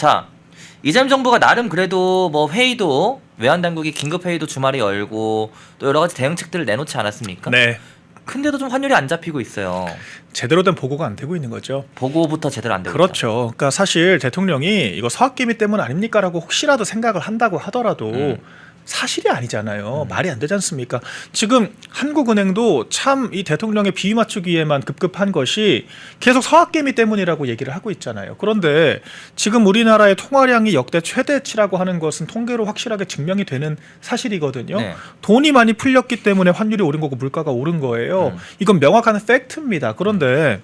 자, 이재명 정부가 나름 그래도 뭐 회의도 외환 당국이 긴급 회의도 주말에 열고 또 여러 가지 대응책들을 내놓지 않았습니까? 네. 근데도 좀 환율이 안 잡히고 있어요. 제대로 된 보고가 안 되고 있는 거죠. 보고부터 제대로 안 되고 그렇죠. 그러니까 사실 대통령이 이거 서학개미 때문 아닙니까라고 혹시라도 생각을 한다고 하더라도 음. 사실이 아니잖아요. 말이 안 되지 않습니까? 지금 한국은행도 참 이 대통령의 비위 맞추기에만 급급한 것이 계속 서학개미 때문이라고 얘기를 하고 있잖아요. 그런데 지금 우리나라의 통화량이 역대 최대치라고 하는 것은 통계로 확실하게 증명이 되는 사실이거든요. 네. 돈이 많이 풀렸기 때문에 환율이 오른 거고 물가가 오른 거예요. 음. 이건 명확한 팩트입니다. 그런데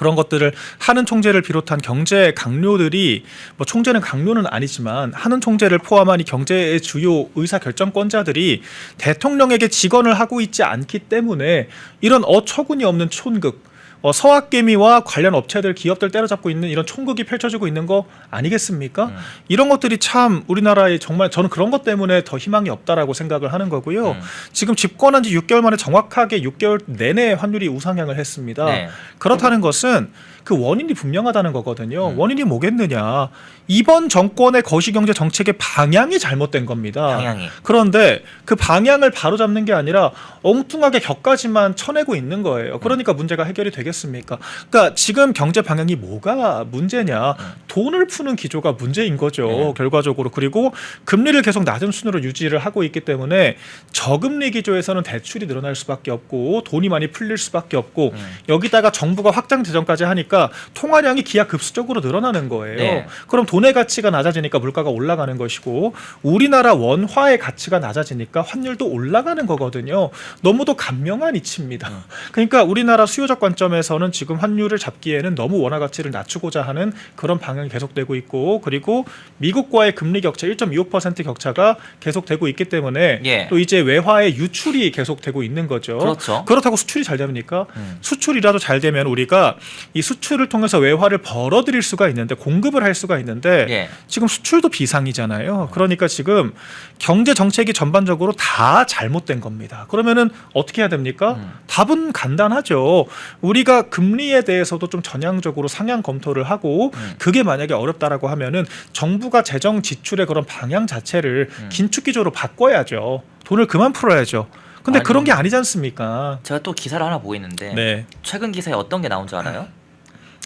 그런 것들을 하는 총재를 비롯한 경제 강요들이 뭐 총재는 강요는 아니지만 하는 총재를 포함한 이 경제의 주요 의사 결정권자들이 대통령에게 직언을 하고 있지 않기 때문에 이런 어처구니 없는 촌극 어, 서학개미와 관련 업체들 기업들 때려잡고 있는 이런 총극이 펼쳐지고 있는 거 아니겠습니까? 음. 이런 것들이 참 우리나라에 정말 저는 그런 것 때문에 더 희망이 없다라고 생각을 하는 거고요. 음. 지금 집권한 지 6개월 만에 정확하게 6개월 내내 환율이 우상향을 했습니다. 네. 그렇다는 것은 그 원인이 분명하다는 거거든요. 음. 원인이 뭐겠느냐? 이번 정권의 거시경제 정책의 방향이 잘못된 겁니다. 방향이. 그런데 그 방향을 바로잡는 게 아니라 엉뚱하게 격까지만 쳐내고 있는 거예요. 그러니까 문제가 해결이 되겠습니까? 그러니까 지금 경제 방향이 뭐가 문제냐? 돈을 푸는 기조가 문제인 거죠. 네. 결과적으로 그리고 금리를 계속 낮은 순으로 유지를 하고 있기 때문에 저금리 기조에서는 대출이 늘어날 수밖에 없고 돈이 많이 풀릴 수밖에 없고 음. 여기다가 정부가 확장 재정까지 하니까 통화량이 기하급수적으로 늘어나는 거예요. 네. 그럼 돈의 가치가 낮아지니까 물가가 올라가는 것이고 우리나라 원화의 가치가 낮아지니까 환율도 올라가는 거거든요. 너무도 간명한 이치입니다. 음. 그러니까 우리나라 수요적 관점에서는 지금 환율을 잡기에는 너무 원화 가치를 낮추고자 하는 그런 방향이 계속되고 있고 그리고 미국과의 금리 격차 1.25% 격차가 계속되고 있기 때문에 예. 또 이제 외화의 유출이 계속되고 있는 거죠. 그렇죠. 그렇다고 수출이 잘 됩니까? 음. 수출이라도 잘 되면 우리가 이 수 출을 통해서 외화를 벌어들일 수가 있는데 공급을 할 수가 있는데 예. 지금 수출도 비상이잖아요. 그러니까 지금 경제 정책이 전반적으로 다 잘못된 겁니다. 그러면은 어떻게 해야 됩니까? 음. 답은 간단하죠. 우리가 금리에 대해서도 좀 전향적으로 상향 검토를 하고 음. 그게 만약에 어렵다라고 하면은 정부가 재정 지출의 그런 방향 자체를 음. 긴축 기조로 바꿔야죠. 돈을 그만 풀어야죠. 근데 아니. 그런 게 아니지 않습니까? 제가 또 기사를 하나 보고 있는데 네. 최근 기사에 어떤 게 나온 줄 알아요?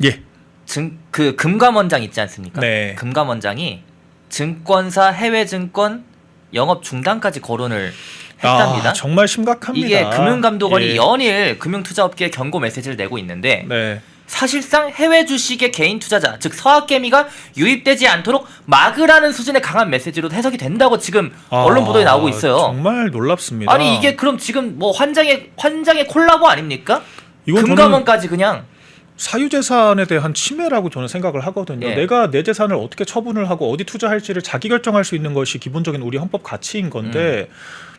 예. 증, 그 금감원장 있지 않습니까? 네. 금감원장이 증권사 해외 증권 영업 중단까지 거론을 했답니다. 아, 정말 심각합니다. 이게 금융감독원이 예. 연일 금융투자업계에 경고 메시지를 내고 있는데 네. 사실상 해외 주식의 개인 투자자 즉 서학개미가 유입되지 않도록 막으라는 수준의 강한 메시지로 해석이 된다고 지금 언론 보도에 나오고 있어요. 아, 정말 놀랍습니다. 아니 이게 그럼 지금 뭐 환장의 환장의 콜라보 아닙니까? 금감원까지 그냥 사유재산에 대한 침해라고 저는 생각을 하거든요. 예. 내가 내 재산을 어떻게 처분을 하고 어디 투자할지를 자기 결정할 수 있는 것이 기본적인 우리 헌법 가치인 건데 음.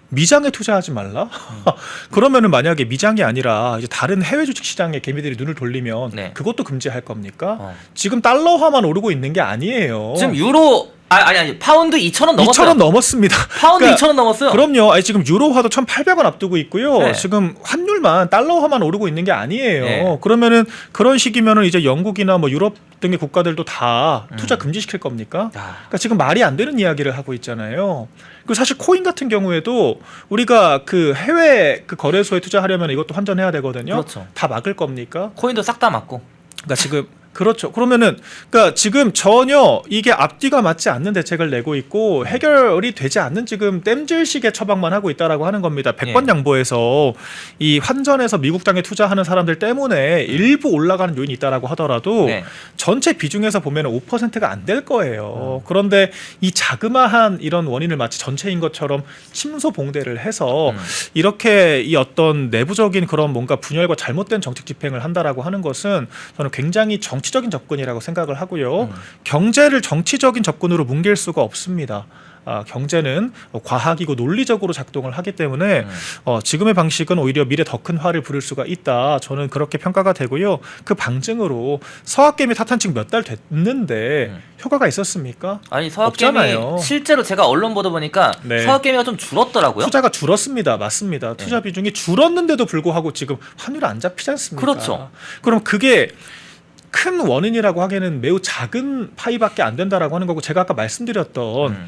미장에 투자하지 말라? 그러면은 만약에 미장이 아니라 이제 다른 해외 주식 시장에 개미들이 눈을 돌리면 네. 그것도 금지할 겁니까? 어. 지금 달러화만 오르고 있는 게 아니에요. 지금 유로 아, 아니 아니 파운드 2천 원 넘었어요. 2천원 넘었습니다. 파운드 그러니까 2천 원 넘었어요. 그럼요. 아니, 지금 유로화도 1,800원 앞두고 있고요. 네. 지금 환율만 달러화만 오르고 있는 게 아니에요. 네. 그러면은 그런 식이면은 이제 영국이나 뭐 유럽 등의 국가들도 다 투자 음. 금지시킬 겁니까? 아, 그러니까 지금 말이 안 되는 이야기를 하고 있잖아요. 그리고 사실 코인 같은 경우에도 우리가 그 해외 그 거래소에 투자하려면 이것도 환전해야 되거든요. 그렇죠. 다 막을 겁니까? 코인도 싹 다 맞고. 그러니까 지금 그렇죠. 그러면은 그러니까 지금 전혀 이게 앞뒤가 맞지 않는 대책을 내고 있고 해결이 되지 않는 지금 땜질식의 처방만 하고 있다라고 하는 겁니다. 백번 예. 양보해서 이 환전에서 미국장에 투자하는 사람들 때문에 일부 올라가는 요인이 있다라고 하더라도 네. 전체 비중에서 보면 5%가 안 될 거예요. 그런데 이 자그마한 이런 원인을 마치 전체인 것처럼 침소봉대를 해서 음. 이렇게 이 어떤 내부적인 그런 뭔가 분열과 잘못된 정책 집행을 한다라고 하는 것은 저는 굉장히 정 치적인 접근이라고 생각을 하고요. 음. 경제를 정치적인 접근으로 뭉갤 수가 없습니다. 아, 경제는 과학이고 논리적으로 작동을 하기 때문에 음. 어, 지금의 방식은 오히려 미래 더 큰 화를 부를 수가 있다. 저는 그렇게 평가가 되고요. 그 방증으로 서학개미 지금 몇달 됐는데 음. 효과가 있었습니까? 아니 서학개미 없잖아요. 실제로 제가 언론 보도 보니까 네. 서학개미가 좀 줄었더라고요. 투자가 줄었습니다. 맞습니다. 네. 투자 비중이 줄었는데도 불구하고 지금 환율 안 잡히지 않습니까? 그렇죠. 그럼 그게 큰 원인이라고 하기에는 매우 작은 파이밖에 안 된다라고 하는 거고 제가 아까 말씀드렸던 음.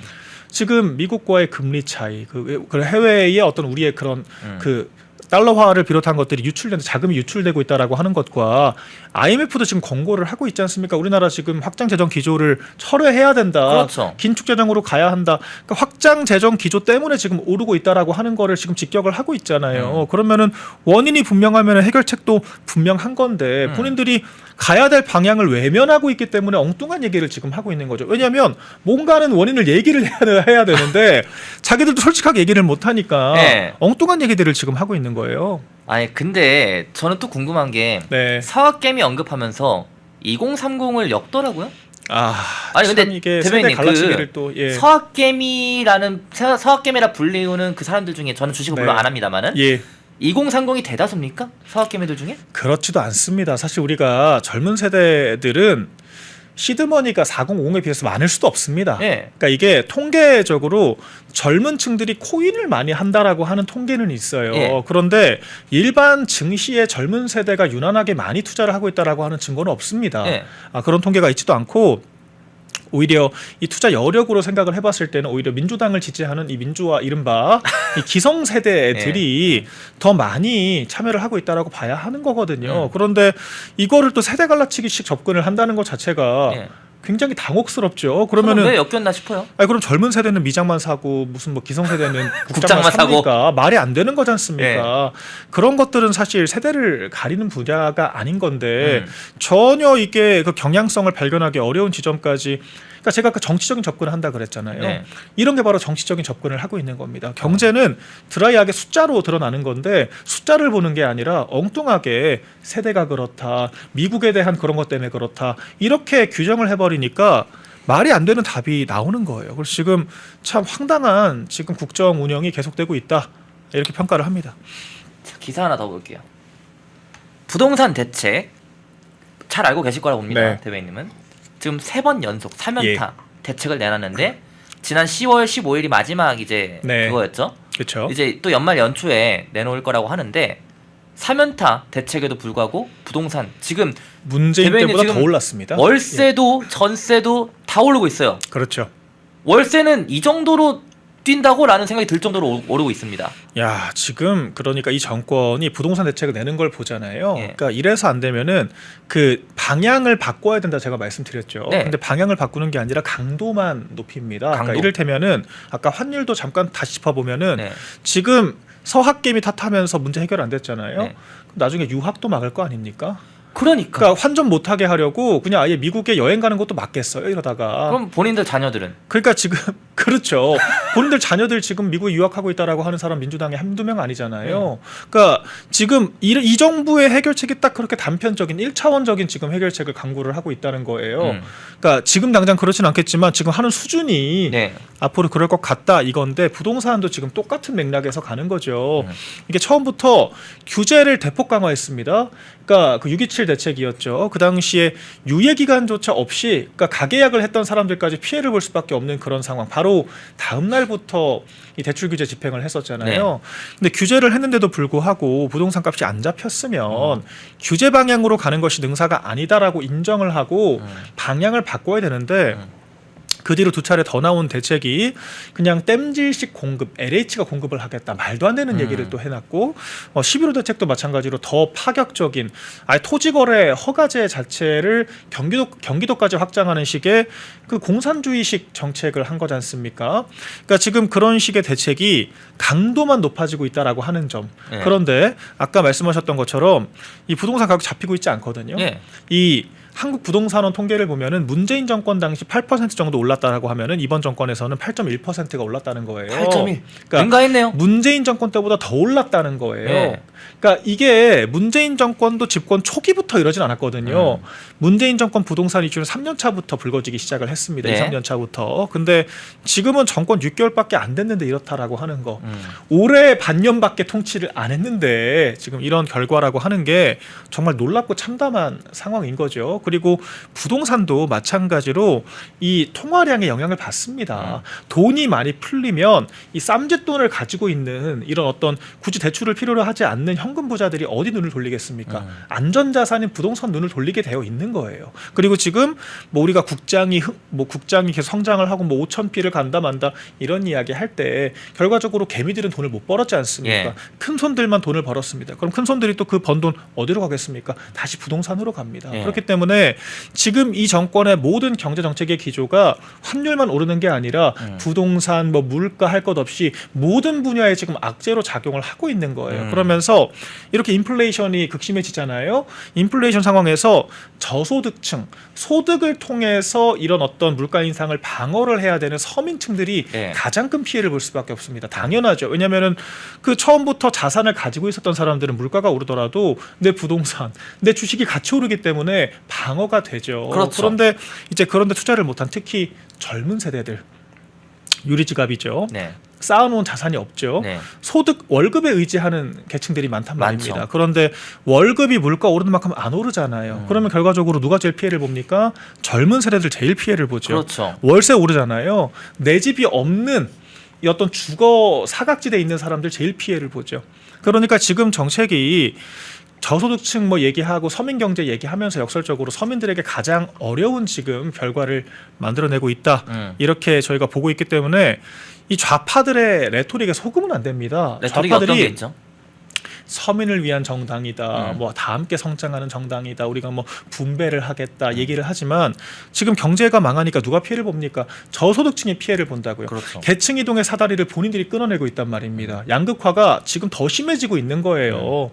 지금 미국과의 금리 차이, 그, 그 해외의 어떤 우리의 그런 음. 그 달러화를 비롯한 것들이 유출되는 자금이 유출되고 있다라고 하는 것과 IMF도 지금 권고를 하고 있지 않습니까? 우리나라 지금 확장 재정 기조를 철회해야 된다. 그렇죠. 긴축 재정으로 가야 한다. 그러니까 확장 재정 기조 때문에 지금 오르고 있다라고 하는 거를 지금 직격을 하고 있잖아요. 음. 그러면은 원인이 분명하면 해결책도 분명한 건데 음. 본인들이 가야 될 방향을 외면하고 있기 때문에 엉뚱한 얘기를 지금 하고 있는 거죠. 왜냐하면 뭔가는 원인을 얘기를 해야, 해야 되는데 자기들도 솔직하게 얘기를 못 하니까 네. 엉뚱한 얘기들을 지금 하고 있는 거 예요. 아니 근데 저는 또 궁금한 게 네. 사학개미 언급하면서 2030을 엮더라고요. 아, 아니, 근데 참 이게 갈라치기를 그또 예. 서학개미라는 서- 서학개미라 불리우는 그 사람들 중에 저는 주식을 네. 물론 안 합니다만은 예. 2030이 대다수입니까? 서학개미들 중에? 그렇지도 않습니다. 사실 우리가 젊은 세대들은 시드머니가 450에 비해서 많을 수도 없습니다. 예. 그러니까 이게 통계적으로 젊은 층들이 코인을 많이 한다라고 하는 통계는 있어요. 예. 그런데 일반 증시에 젊은 세대가 유난하게 많이 투자를 하고 있다라고 하는 증거는 없습니다. 예. 아, 그런 통계가 있지도 않고 오히려 이 투자 여력으로 생각을 해봤을 때는 오히려 민주당을 지지하는 이 민주화 이른바 이 기성 세대들이 예. 더 많이 참여를 하고 있다라고 봐야 하는 거거든요. 음. 그런데 이거를 또 세대 갈라치기식 접근을 한다는 것 자체가 예. 굉장히 당혹스럽죠. 그러면은 왜 엮였나 싶어요. 아니 그럼 젊은 세대는 미장만 사고 무슨 뭐 기성 세대는 국장만 국장만 사고. 사니까 말이 안 되는 거지 예. 않습니까? 그런 것들은 사실 세대를 가리는 분야가 아닌 건데 음. 전혀 이게 그 경향성을 발견하기 어려운 지점까지 그러니까 제가 아까 정치적인 접근을 한다 그랬잖아요. 네. 이런 게 바로 정치적인 접근을 하고 있는 겁니다. 경제는 드라이하게 숫자로 드러나는 건데 숫자를 보는 게 아니라 엉뚱하게 세대가 그렇다, 미국에 대한 그런 것 때문에 그렇다 이렇게 규정을 해버리니까 말이 안 되는 답이 나오는 거예요. 그래서 지금 참 황당한 지금 국정 운영이 계속되고 있다 이렇게 평가를 합니다. 자, 기사 하나 더 볼게요. 부동산 대책 잘 알고 계실 거라고 봅니다. 네. 대변인님은 지금 세 번 연속 3연타 예. 대책을 내놨는데 지난 10월 15일이 마지막 이제 네. 그거였죠. 그렇죠? 이제 또 연말 연초에 내놓을 거라고 하는데 3연타 대책에도 불구하고 부동산 지금 문재인 때보다 더 지금 올랐습니다. 월세도 전세도 다 오르고 있어요. 예, 그렇죠. 월세는 이 정도로 뛴다고라는 생각이 들 정도로 오- 오르고 있습니다. 야 지금 그러니까 이 정권이 부동산 대책을 내는 걸 보잖아요. 예. 그러니까 이래서 안 되면은 그 방향을 바꿔야 된다 제가 말씀드렸죠. 네. 근데 방향을 바꾸는 게 아니라 강도만 높입니다. 강도. 그러니까 이를테면은 아까 환율도 잠깐 다시 짚어보면은 네. 지금 서학개미 탓하면서 문제 해결 안 됐잖아요. 네. 그럼 나중에 유학도 막을 거 아닙니까? 그러니까 그러니까 환전 못하게 하려고 그냥 아예 미국에 여행 가는 것도 막겠어요 이러다가. 그럼 본인들 자녀들은 그러니까 지금 그렇죠. 본인들 자녀들 지금 미국에 유학하고 있다라고 하는 사람 민주당에 한두 명 아니잖아요. 그러니까 지금 이, 이 정부의 해결책이 딱 그렇게 단편적인 1차원적인 지금 해결책을 강구를 하고 있다는 거예요. 음. 그러니까 지금 당장 그렇진 않겠지만 지금 하는 수준이 네. 앞으로 그럴 것 같다 이건데 부동산도 지금 똑같은 맥락에서 가는 거죠. 음. 이게 처음부터 규제를 대폭 강화했습니다. 그러니까 그627 대책이었죠. 그 당시에 유예 기간조차 없이 그러니까 가계약을 했던 사람들까지 피해를 볼 수밖에 없는 그런 상황. 바로 다음 날부터 이 대출 규제 집행을 했었잖아요. 근데 규제를 했는데도 불구하고 부동산 값이 안 잡혔으면 규제 방향으로 가는 것이 능사가 아니다라고 인정을 하고 음. 방향을 바꿔야 되는데 음. 그 뒤로 두 차례 더 나온 대책이 그냥 땜질식 공급, LH가 공급을 하겠다 말도 안 되는 음. 얘기를 또 해놨고 어, 11호 대책도 마찬가지로 더 파격적인 아예 토지거래 허가제 자체를 경기도 경기도까지 확장하는 식의 그 공산주의식 정책을 한 거지 않습니까? 그러니까 지금 그런 식의 대책이 강도만 높아지고 있다라고 하는 점. 네. 그런데 아까 말씀하셨던 것처럼 이 부동산 가격 잡히고 있지 않거든요. 예. 이 한국 부동산원 통계를 보면은 문재인 정권 당시 8% 정도 올랐다라고 하면은 이번 정권에서는 8.1%가 올랐다는 거예요. 8.1. 그러니까 능가했네요. 문재인 정권 때보다 더 올랐다는 거예요. 네. 그러니까 이게 문재인 정권도 집권 초기부터 이러진 않았거든요. 음. 문재인 정권 부동산 이슈는 3년 차부터 불거지기 시작을 했습니다. 네. 2, 3년 차부터. 근데 지금은 정권 6개월밖에 안 됐는데 이렇다라고 하는 거. 음. 올해 반년밖에 통치를 안 했는데 지금 이런 결과라고 하는 게 정말 놀랍고 참담한 상황인 거죠. 그리고 부동산도 마찬가지로 이 통화량의 영향을 받습니다. 돈이 많이 풀리면 이 쌈짓돈을 가지고 있는 이런 어떤 굳이 대출을 필요로 하지 않는 현금 부자들이 어디 눈을 돌리겠습니까? 음. 안전자산인 부동산 눈을 돌리게 되어 있는 거예요. 그리고 지금 뭐 우리가 국장이 흥- 뭐 국장이 계속 성장을 하고 뭐 5천 피를 간다 만다 이런 이야기 할 때 결과적으로 개미들은 돈을 못 벌었지 않습니까? 예. 큰 손들만 돈을 벌었습니다. 그럼 큰 손들이 또 그 번 돈 어디로 가겠습니까? 다시 부동산으로 갑니다. 예. 그렇기 때문에 지금 이 정권의 모든 경제 정책의 기조가 환율만 오르는 게 아니라 음. 부동산 뭐 물가 할 것 없이 모든 분야에 지금 악재로 작용을 하고 있는 거예요. 음. 그러면서 이렇게 인플레이션이 극심해지잖아요. 인플레이션 상황에서 저소득층, 소득을 통해서 이런 어떤 물가 인상을 방어를 해야 되는 서민층들이 예. 가장 큰 피해를 볼 수밖에 없습니다. 당연하죠. 왜냐하면은 그 처음부터 자산을 가지고 있었던 사람들은 물가가 오르더라도 내 부동산, 내 주식이 같이 오르기 때문에 방어가 되죠. 그렇죠. 그런데 이제 그런데 투자를 못한 특히 젊은 세대들 유리지갑이죠. 네. 쌓아놓은 자산이 없죠. 네. 소득 월급에 의지하는 계층들이 많단 많죠. 말입니다. 그런데 월급이 물가 오르는 만큼 안 오르잖아요. 음. 그러면 결과적으로 누가 제일 피해를 봅니까? 젊은 세대들 제일 피해를 보죠. 그렇죠. 월세 오르잖아요. 내 집이 없는 이 어떤 주거 사각지대에 있는 사람들 제일 피해를 보죠. 그러니까 지금 정책이 저소득층 뭐 얘기하고 서민 경제 얘기하면서 역설적으로 서민들에게 가장 어려운 지금 결과를 만들어내고 있다. 음. 이렇게 저희가 보고 있기 때문에 이 좌파들의 레토릭에 속으면 안 됩니다. 레토릭이 어떤 게 있죠? 서민을 위한 정당이다. 음. 뭐 다 함께 성장하는 정당이다. 우리가 뭐 분배를 하겠다 얘기를 하지만 지금 경제가 망하니까 누가 피해를 봅니까? 저소득층이 피해를 본다고요. 그렇죠. 계층 이동의 사다리를 본인들이 끊어내고 있단 말입니다. 양극화가 지금 더 심해지고 있는 거예요.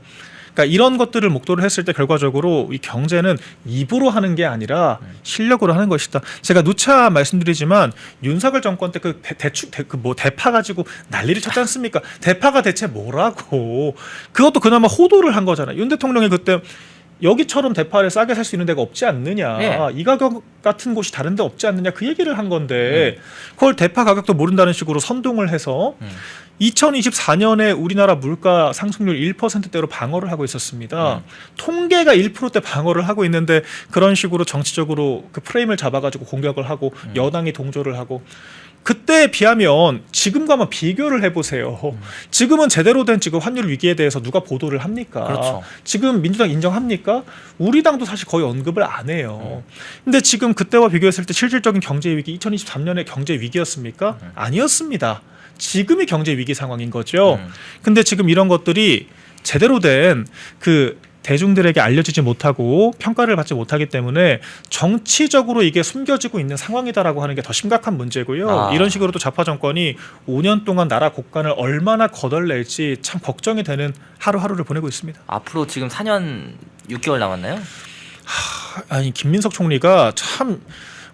그러니까 이런 것들을 목도를 했을 때 결과적으로 이 경제는 입으로 하는 게 아니라 실력으로 하는 것이다. 제가 누차 말씀드리지만 윤석열 정권 때 그 대축 그뭐 대파 가지고 난리를 쳤지 않습니까? 대파가 대체 뭐라고? 그것도 그나마 호도를 한 거잖아요. 윤 대통령이 그때 여기처럼 대파를 싸게 살 수 있는 데가 없지 않느냐. 네. 이 가격 같은 곳이 다른 데 없지 않느냐. 그 얘기를 한 건데 음. 그걸 대파 가격도 모른다는 식으로 선동을 해서 음. 2024년에 우리나라 물가 상승률 1%대로 방어를 하고 있었습니다. 음. 통계가 1%대 방어를 하고 있는데 그런 식으로 정치적으로 그 프레임을 잡아가지고 공격을 하고 음. 여당이 동조를 하고 그때에 비하면 지금과만 비교를 해보세요. 음. 지금은 제대로 된 지금 환율 위기에 대해서 누가 보도를 합니까? 그렇죠. 지금 민주당 인정합니까? 우리 당도 사실 거의 언급을 안 해요. 음. 근데 지금 그때와 비교했을 때 실질적인 경제 위기 2023년의 경제 위기였습니까? 음. 아니었습니다. 지금이 경제 위기 상황인 거죠. 음. 근데 지금 이런 것들이 제대로 된 그 대중들에게 알려지지 못하고 평가를 받지 못하기 때문에 정치적으로 이게 숨겨지고 있는 상황이다라고 하는 게 더 심각한 문제고요. 아. 이런 식으로 또 좌파 정권이 5년 동안 나라 곳간을 얼마나 거덜낼지 참 걱정이 되는 하루하루를 보내고 있습니다. 앞으로 지금 4년 6개월 남았나요? 아니 김민석 총리가 참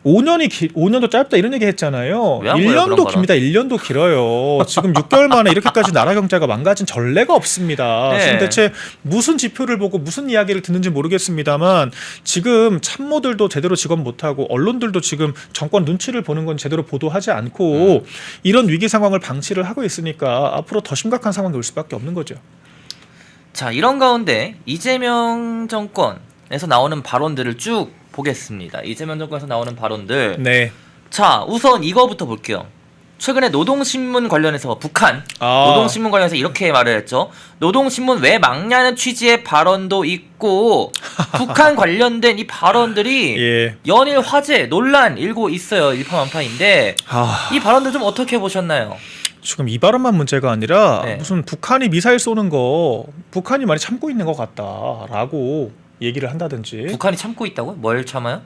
5년이 기, 5년도 짧다 이런 얘기 했잖아요. 왜한 거예요, 그런 1년도 거는? 깁니다. 1년도 길어요. 지금 6개월 만에 이렇게까지 나라 경제가 망가진 전례가 없습니다. 네. 지금 대체 무슨 지표를 보고 무슨 이야기를 듣는지 모르겠습니다만 지금 참모들도 제대로 직업 못하고 언론들도 지금 정권 눈치를 보는 건 제대로 보도하지 않고 이런 위기 상황을 방치를 하고 있으니까 앞으로 더 심각한 상황이 올 수밖에 없는 거죠. 자 이런 가운데 이재명 정권 에서 나오는 발언들을 쭉 보겠습니다. 이재명 정권에서 나오는 발언들. 네. 자 우선 이거부터 볼게요. 최근에 노동신문 관련해서 북한 아. 노동신문 관련해서 이렇게 말을 했죠. 노동신문 왜 막냐는 취지의 발언도 있고 북한 관련된 이 발언들이 예. 연일 화제 논란 일고 있어요. 일파만파인데 아. 이 발언들 좀 어떻게 보셨나요? 지금 이 발언만 문제가 아니라 네. 무슨 북한이 미사일 쏘는 거 북한이 많이 참고 있는 것 같다라고 얘기를 한다든지 북한이 참고 있다고요? 뭘 참아요?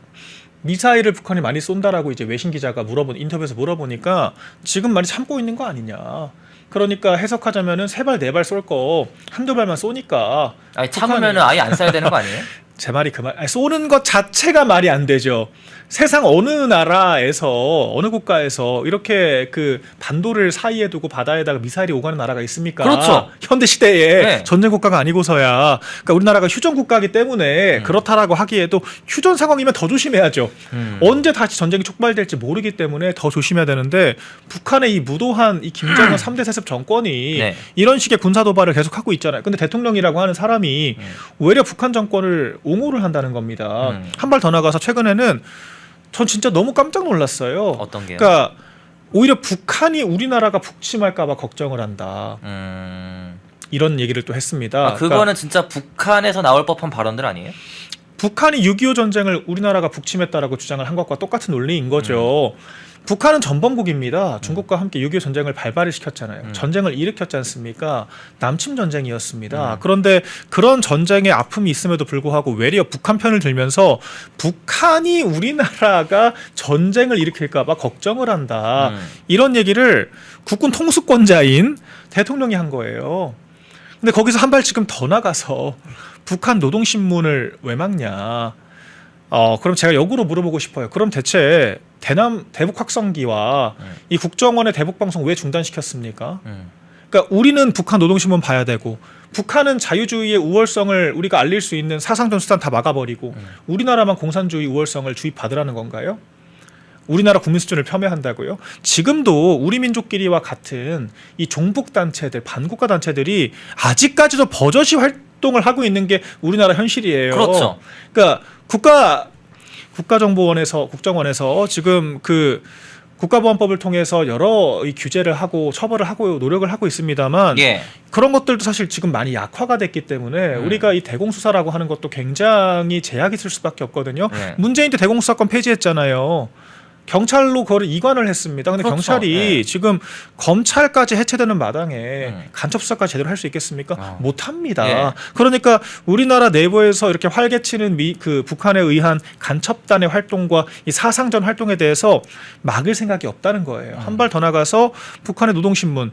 미사일을 북한이 많이 쏜다라고 이제 외신 기자가 물어본 인터뷰에서 물어보니까 지금 많이 참고 있는 거 아니냐. 그러니까 해석하자면은 세 발 네 발 쏠 거 한두 발만 쏘니까 아니 참으면은 아예 안 써야 되는 거 아니에요? 제 말이 그 말. 아니, 쏘는 것 자체가 말이 안 되죠. 세상 어느 나라에서 어느 국가에서 이렇게 그 반도를 사이에 두고 바다에다가 미사일이 오가는 나라가 있습니까? 그렇죠. 현대 시대에 네. 전쟁 국가가 아니고서야 그러니까 우리나라가 휴전 국가이기 때문에 그렇다라고 하기에도 휴전 상황이면 더 조심해야죠. 음. 언제 다시 전쟁이 촉발될지 모르기 때문에 더 조심해야 되는데 북한의 이 무도한 이 김정은 삼 3대 세습 정권이 네. 이런 식의 군사 도발을 계속하고 있잖아요. 근데 대통령이라고 하는 사람이 음. 오히려 북한 정권을 옹호를 한다는 겁니다. 음. 한발 더 나가서 최근에는 전 진짜 너무 깜짝 놀랐어요. 어떤 게요? 그러니까 오히려 북한이 우리나라가 북침할까봐 걱정을 한다. 음. 이런 얘기를 또 했습니다. 아, 그거는 그러니까 진짜 북한에서 나올 법한 발언들 아니에요? 북한이 6.25 전쟁을 우리나라가 북침했다라고 주장을 한 것과 똑같은 논리인 거죠. 북한은 전범국입니다. 중국과 함께 6.25 전쟁을 발발을 시켰잖아요. 음. 전쟁을 일으켰지 않습니까? 남침 전쟁이었습니다. 음. 그런데 그런 전쟁의 아픔이 있음에도 불구하고 외려 북한 편을 들면서 북한이 우리나라가 전쟁을 일으킬까봐 걱정을 한다. 음. 이런 얘기를 국군 통수권자인 대통령이 한 거예요. 근데 거기서 한 발 지금 더 나가서 북한 노동신문을 왜 막냐? 어, 그럼 제가 역으로 물어보고 싶어요. 그럼 대체 대남 대북 확성기와 음. 이 국정원의 대북 방송 왜 중단시켰습니까? 음. 그러니까 우리는 북한 노동신문 봐야 되고 북한은 자유주의의 우월성을 우리가 알릴 수 있는 사상전 수단 다 막아버리고 음. 우리나라만 공산주의 우월성을 주입받으라는 건가요? 우리나라 국민 수준을 폄훼한다고요? 지금도 우리 민족끼리와 같은 이 종북 단체들, 반국가 단체들이 아직까지도 버젓이 활동을 하고 있는 게 우리나라 현실이에요. 그렇죠. 그러니까 국가 국가정보원에서 국정원에서 지금 그 국가보안법을 통해서 여러 이 규제를 하고 처벌을 하고 노력을 하고 있습니다만 예. 그런 것들도 사실 지금 많이 약화가 됐기 때문에 음. 우리가 이 대공수사라고 하는 것도 굉장히 제약이 있을 수밖에 없거든요. 네. 문재인 때 대공수사권 폐지했잖아요. 경찰로 그걸 이관을 했습니다. 근데 그렇죠. 경찰이 네. 지금 검찰까지 해체되는 마당에 음. 간첩 수사까지 제대로 할 수 있겠습니까? 어. 못 합니다. 예. 그러니까 우리나라 내부에서 이렇게 활개치는 미, 그 북한에 의한 간첩단의 활동과 이 사상전 활동에 대해서 막을 생각이 없다는 거예요. 음. 한발 더 나가서 북한의 노동신문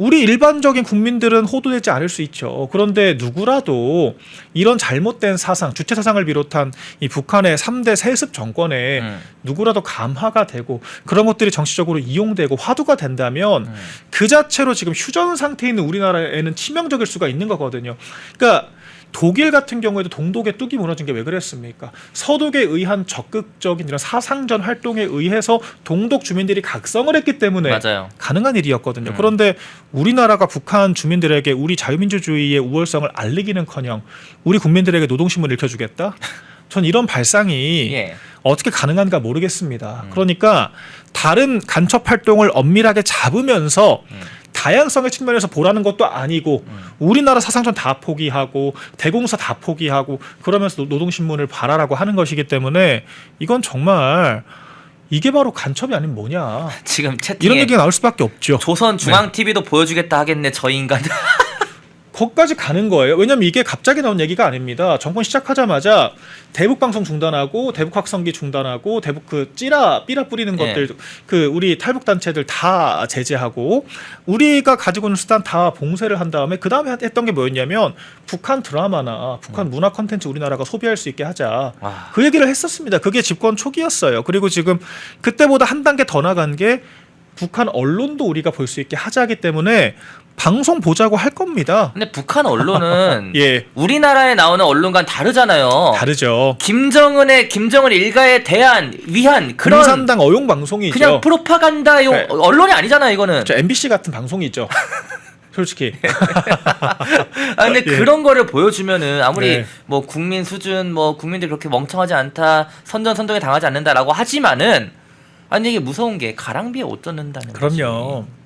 우리 일반적인 국민들은 호도되지 않을 수 있죠. 그런데 누구라도 이런 잘못된 사상, 주체 사상을 비롯한 이 북한의 3대 세습 정권에 음. 누구라도 감화가 되고 그런 것들이 정치적으로 이용되고 화두가 된다면 음. 그 자체로 지금 휴전 상태에 있는 우리나라에는 치명적일 수가 있는 거거든요. 그러니까 독일 같은 경우에도 동독의 뚝이 무너진 게 왜 그랬습니까? 서독에 의한 적극적인 이런 사상전 활동에 의해서 동독 주민들이 각성을 했기 때문에 맞아요. 가능한 일이었거든요. 음. 그런데 우리나라가 북한 주민들에게 우리 자유민주주의의 우월성을 알리기는커녕 우리 국민들에게 노동신문 읽혀주겠다? 전 이런 발상이 예. 어떻게 가능한가 모르겠습니다. 음. 그러니까 다른 간첩 활동을 엄밀하게 잡으면서 음. 다양성의 측면에서 보라는 것도 아니고 음. 우리나라 사상전 다 포기하고 대공사 다 포기하고 그러면서 노- 노동신문을 발하라고 하는 것이기 때문에 이건 정말 이게 바로 간첩이 아니면 뭐냐 지금 이런 채팅에 얘기가 나올 수밖에 없죠. 조선 중앙 TV도 보여주겠다 하겠네 저 인간. 거기까지 가는 거예요. 왜냐면 이게 갑자기 나온 얘기가 아닙니다. 정권 시작하자마자 대북 방송 중단하고 대북 확성기 중단하고 대북 그 찌라 삐라 뿌리는 예. 것들 그 우리 탈북 단체들 다 제재하고 우리가 가지고 있는 수단 다 봉쇄를 한 다음에 그 다음에 했던 게 뭐였냐면 북한 드라마나 북한 문화 컨텐츠 우리나라가 소비할 수 있게 하자. 와. 그 얘기를 했었습니다. 그게 집권 초기였어요. 그리고 지금 그때보다 한 단계 더 나간 게 북한 언론도 우리가 볼 수 있게 하자기 때문에 방송 보자고 할 겁니다. 근데 북한 언론은 예, 우리나라에 나오는 언론과는 다르잖아요. 다르죠. 김정은의 김정은 일가에 대한 위한 그런 공산당 어용 방송이죠. 그냥 프로파간다용 네. 언론이 아니잖아요, 이거는. 저 MBC 같은 방송이죠. 솔직히. 아 근데 예. 그런 거를 보여주면은 아무리 네. 뭐 국민 수준 뭐 국민들이 그렇게 멍청하지 않다 선전 선동에 당하지 않는다라고 하지만은 아니 이게 무서운 게 가랑비에 옷 젖는다는 그럼요. 거지.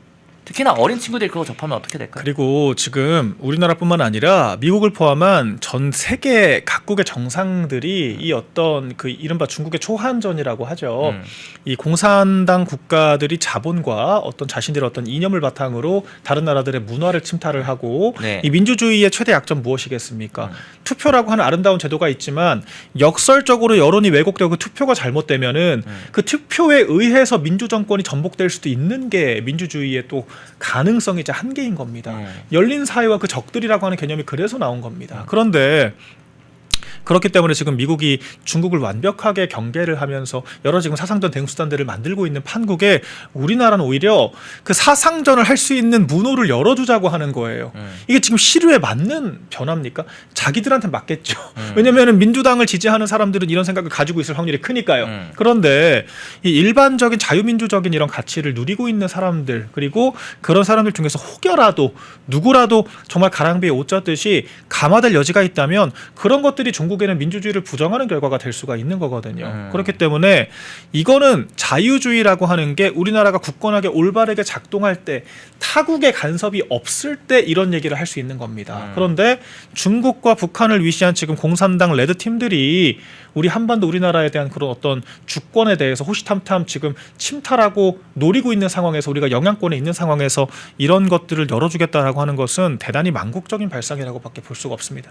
특히나 어린 친구들이 그거 접하면 어떻게 될까요? 그리고 지금 우리나라뿐만 아니라 미국을 포함한 전 세계 각국의 정상들이 이 어떤 그 이른바 중국의 초한전이라고 하죠. 음. 이 공산당 국가들이 자본과 어떤 자신들의 어떤 이념을 바탕으로 다른 나라들의 문화를 침탈을 하고 네. 이 민주주의의 최대 약점 무엇이겠습니까? 음. 투표라고 하는 아름다운 제도가 있지만 역설적으로 여론이 왜곡되고 그 투표가 잘못되면은 음. 그 투표에 의해서 민주 정권이 전복될 수도 있는 게 민주주의의 또 가능성이자 한계인 겁니다. 음. 열린 사회와 그 적들이라고 하는 개념이 그래서 나온 겁니다. 그런데 그렇기 때문에 지금 미국이 중국을 완벽하게 경계를 하면서 여러 지금 사상전 대응수단들을 만들고 있는 판국에 우리나라는 오히려 그 사상전을 할 수 있는 문호를 열어주자고 하는 거예요. 음. 이게 지금 시류에 맞는 변화입니까? 자기들한테 맞겠죠. 음. 왜냐하면 민주당을 지지하는 사람들은 이런 생각을 가지고 있을 확률이 크니까요. 음. 그런데 이 일반적인 자유민주적인 이런 가치를 누리고 있는 사람들 그리고 그런 사람들 중에서 혹여라도 누구라도 정말 가랑비에 옷 젖듯이 감화될 여지가 있다면 그런 것들이 중국 에는 민주주의를 부정하는 결과가 될 수가 있는 거거든요. 음. 그렇기 때문에 이거는 자유주의라고 하는 게 우리나라가 굳건하게 올바르게 작동할 때 타국의 간섭이 없을 때 이런 얘기를 할 수 있는 겁니다. 음. 그런데 중국과 북한을 위시한 지금 공산당 레드 팀들이 우리 한반도 우리나라에 대한 그런 어떤 주권에 대해서 호시탐탐 지금 침탈하고 노리고 있는 상황에서 우리가 영향권에 있는 상황에서 이런 것들을 열어주겠다라고 하는 것은 대단히 망국적인 발상이라고밖에 볼 수가 없습니다.